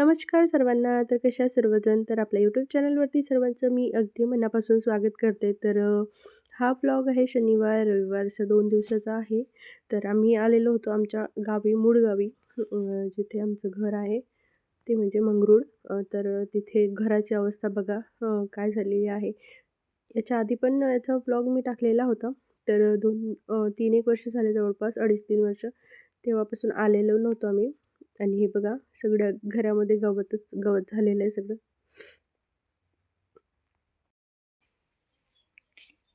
नमस्कार सर्वांना. तर कशा सर्वजण? तर आपल्या यूट्यूब चॅनलवरती सर्वांचं मी अगदी मनापासून स्वागत करते. तर हा ब्लॉग आहे शनिवार रविवारचा दोन दिवसाचा आहे. तर आम्ही आलेलो होतो आमच्या गावी मूळ गावी जिथे आमचं घर आहे. ते म्हणजे मंगरूळ. तर तिथे घराची अवस्था बघा काय झालेली आहे. याच्या आधी पण याचा ब्लॉग मी टाकलेला होता. तर दोन तीन एक वर्ष झाले जवळपास अडीच तीन वर्ष तेव्हापासून आलेलो नव्हतो आम्ही. आणि हे बघा सगळ्या घरामध्ये गवतच गवत झालेलं आहे सगळं.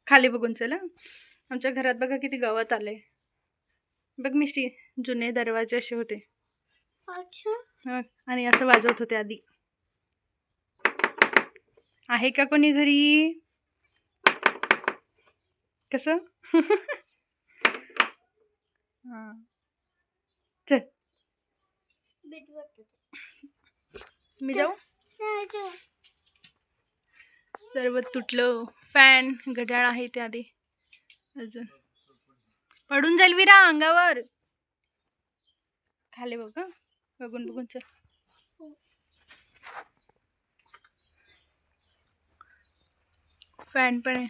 खाली बघून चला. आमच्या घरात बघा किती गवत आले बघ मिष्टी जुने दरवाजे असे होते. आणि असं वाजवत होते आधी. आहे का कोणी घरी? कसं? हां. चल. मी जाऊ? सर्व तुटलं. फॅन घड्याळ आहे ते आधी. अजून. पडून जाईल विरा अंगावर. खाली बघ. बघून बघून चल. फॅन पण आहे.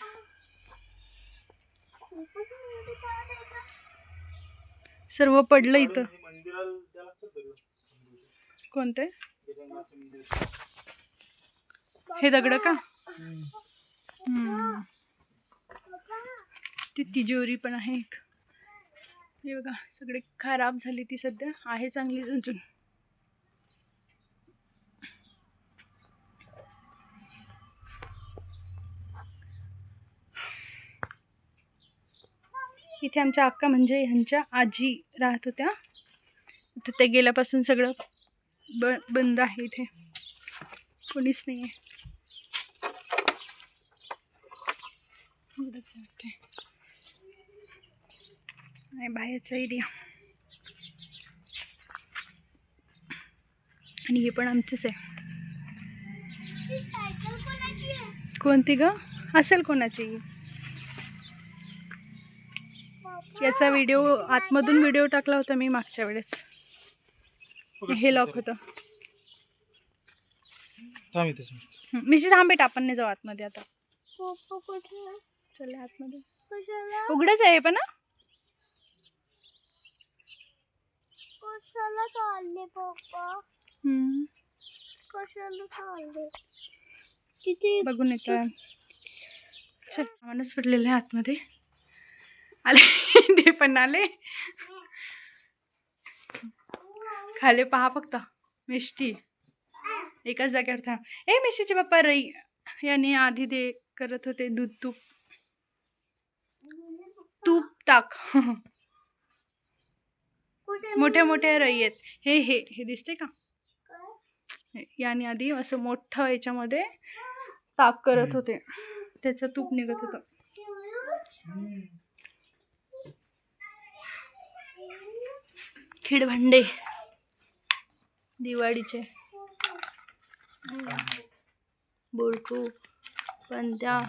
सर्व पडलं इथं. कोणते? हे दगड का? ती तिजोरी पण आहे एक. हे बघा सगळे खराब झाली ती सध्या. आहे चांगली अजून. इथे आमच्या अक्का म्हणजे ह्यांच्या आजी राहत होत्या. तर ते गेल्यापासून सगळं ब बंद आहे इथे. कोणीच नाही आहे एवढंच बाहेरचा एरिया आणि हे पण आमचंच आहे. कोणती ग? असेल कोणाची? याचा व्हिडिओ आतमधून व्हिडिओ टाकला होता मी मागच्या वेळेस. हे लॉक होतं. थांब इथेच मी. मिशी थांब बेटा आपण नाही जाऊ आतमध्ये आता. चल आतमध्ये. उघडच आहे हे पण हं? कशाला चालले पप्पा? हं, कशाला चालले? किती बघून येतं. आम्हालाच पडलेलं आहे आतमध्ये. आले. ते पण आले. खाले पहा फक्त. मिष्टी. एकाच जागेवर थांब. ए मिष्टीचे पप्पा रई. याने आधी ते करत होते दूध तूप. तूप ताक. मोठे मोठ्या मोठ्या रई आहेत. हे हे हे दिसते का? याने आधी असं मोठं याच्यामध्ये ताक करत होते. त्याचं तूप निघत होतं. खिडभांडे दिवाळीचे. बोडकू पंत्या.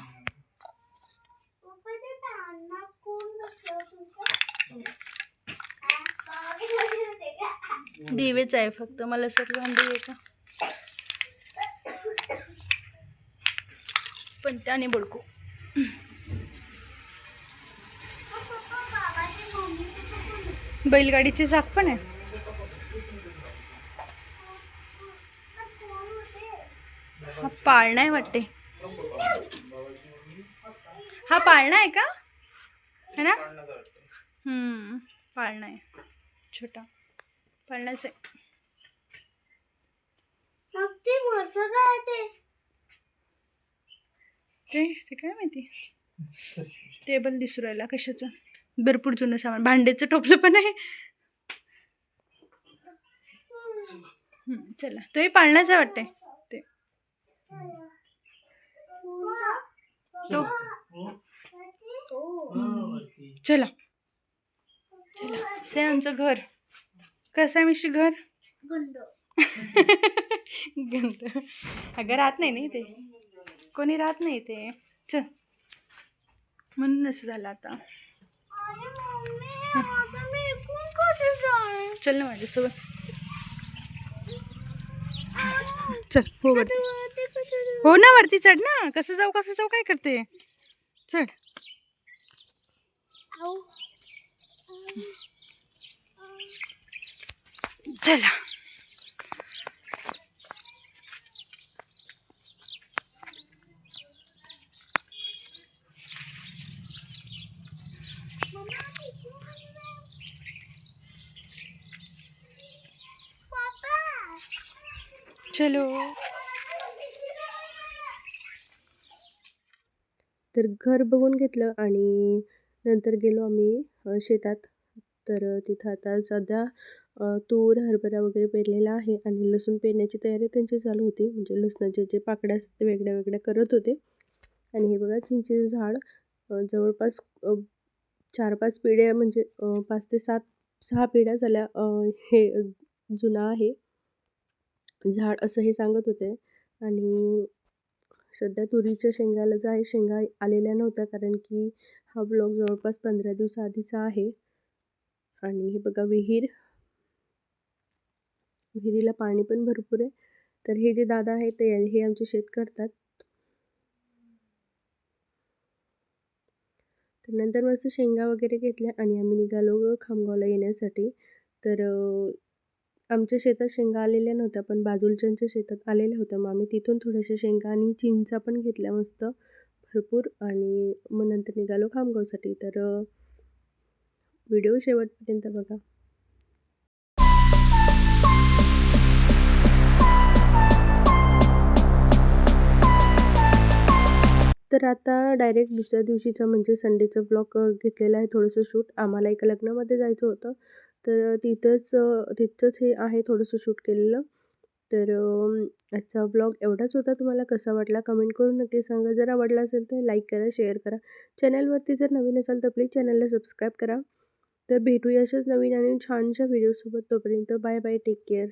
त्या दिवेच आहे फक्त. मला सर्व दिवे का? पण त्याने बोडकू. बैलगाडीची झाक पण आहे हा, कोण होते हा पाळणा आहे वाटते. हा पाळणा आहे का? है ना? हम्म पाळणा आहे. छोटा. पाळणाच आहे. ते? ते काय माहिती? टेबल दिसू राहिला कशाचं? भरपूर जुनं सामान. भांड्याचं टोपलं पण आहे. चला. तोही पाळणाच आहे वाटते ते चला. चला. से आमचं घर. कसं आहे मिशी घर? गंत अगं राहत नाही ना ते कोणी राहत नाही ते चल. म्हणून असं झालं आता. चल ना माझ्यासोबत. चल हो वरती? हो ना वरती चढ ना. कसं जाऊ कसं जाऊ काय करते? चढ. चला. चलो. तर घर बघून घेतलं आणि नंतर गेलो आम्ही शेतात. तर तिथं आता सध्या तूर हरभरा वगैरे पेरलेला आहे आणि लसूण पेरण्याची तयारी त्यांची चालू होती. म्हणजे लसणाचे जे पाकड्या असतात ते वेगळ्या वेगळ्या करत होते. आणि हे बघा चिंचेचं झाड जवळपास चार पाच पिढ्या म्हणजे पाच ते सात सहा पिढ्या झाल्या हे जुना आहे. झाड असं हे सांगत होते. आणि सध्या तुरीच्या शेंगाला जो आहे शेंगा आलेल्या नव्हत्या कारण की हा ब्लॉग जवळपास पंधरा दिवसाआधीचा आहे. आणि हे बघा विहीर. विहिरीला पाणी पण भरपूर आहे. तर हे जे दादा आहे ते हे आमचे शेत करतात. तर नंतर मस्त शेंगा वगैरे घेतल्या आणि आम्ही निघालो खामगावला येण्यासाठी. तर आमच्या शेतात शेंगा आलेल्या नव्हत्या पण बाजूलच्यांच्या शेतात आलेल्या होत्या. मग आम्ही तिथून थोड्याशा शेंगा आणि चिंचा पण घेतल्या मस्त भरपूर. आणि मग नंतर निघालो खामगावसाठी. तर व्हिडिओ शेवटपर्यंत बघा. तर आता डायरेक्ट दुसऱ्या दिवशीचा म्हणजे संडेचं ब्लॉग घेतलेला आहे थोडंसं शूट. आम्हाला एका लग्नामध्ये जायचं होतं. तर तिथंच तिथंच हे आहे थोडंसं शूट केलेलं. तर आजचा ब्लॉग एवढाच होता. तुम्हाला कसा वाटला कमेंट करून नक्की सांगा. जर आवडला असेल तर लाईक करा शेअर करा. चॅनलवरती जर नवीन असाल तर प्लीज चॅनलला सबस्क्राईब करा. तर भेटूया अशाच नवीन आणि छानशा व्हिडिओसोबत तोपर्यंत बाय बाय टेक केअर